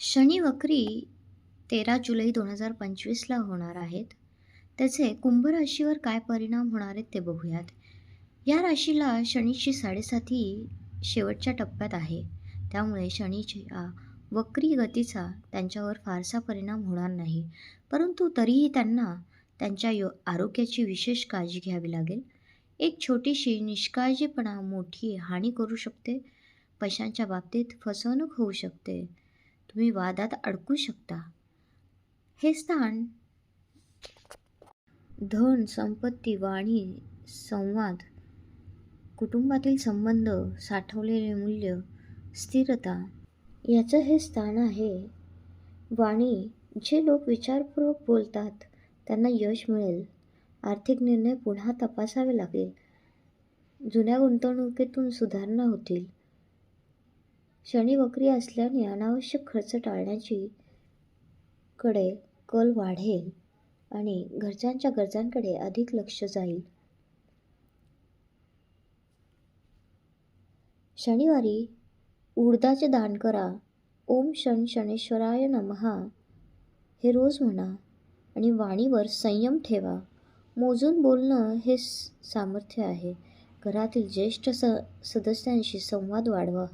शनी वक्री तेरा जुलै दोन हजार पंचवीसला होणार आहेत. त्याचे कुंभ राशीवर काय परिणाम होणार आहेत ते बघूयात. या राशीला शनीची साडेसाती शेवटच्या टप्प्यात आहे. त्यामुळे शनीच्या वक्री गतीचा त्यांच्यावर फारसा परिणाम होणार नाही. परंतु तरीही त्यांना त्यांच्या यो आरोग्याची विशेष काळजी घ्यावी लागेल. एक छोटीशी निष्काळजीपणा मोठी हानी करू शकते. पैशांच्या बाबतीत फसवणूक होऊ शकते. तुम्ही वादात अडकू शकता. हे स्थान धन संपत्ती वाणी संवाद कुटुंबातील संबंध साठवलेले मूल्य स्थिरता याचं हे स्थान आहे. वाणी जे लोक विचारपूर्वक बोलतात त्यांना यश मिळेल. आर्थिक निर्णय पुन्हा तपासावे लागेल. जुन्या गुंतवणुकीतून सुधारणा होतील. शनी वक्री असल्याने अनावश्यक खर्च टाळण्याची कडे कल वाढेल आणि घरच्यांच्या गरजांकडे अधिक लक्ष जाईल. शनिवारी उडदाचे दान करा. ओम शन शनेश्वराय नमहा हे रोज म्हणा आणि वाणीवर संयम ठेवा. मोजून बोलणं हे सामर्थ्य आहे. घरातील ज्येष्ठ स सदस्यांशी संवाद वाढवा.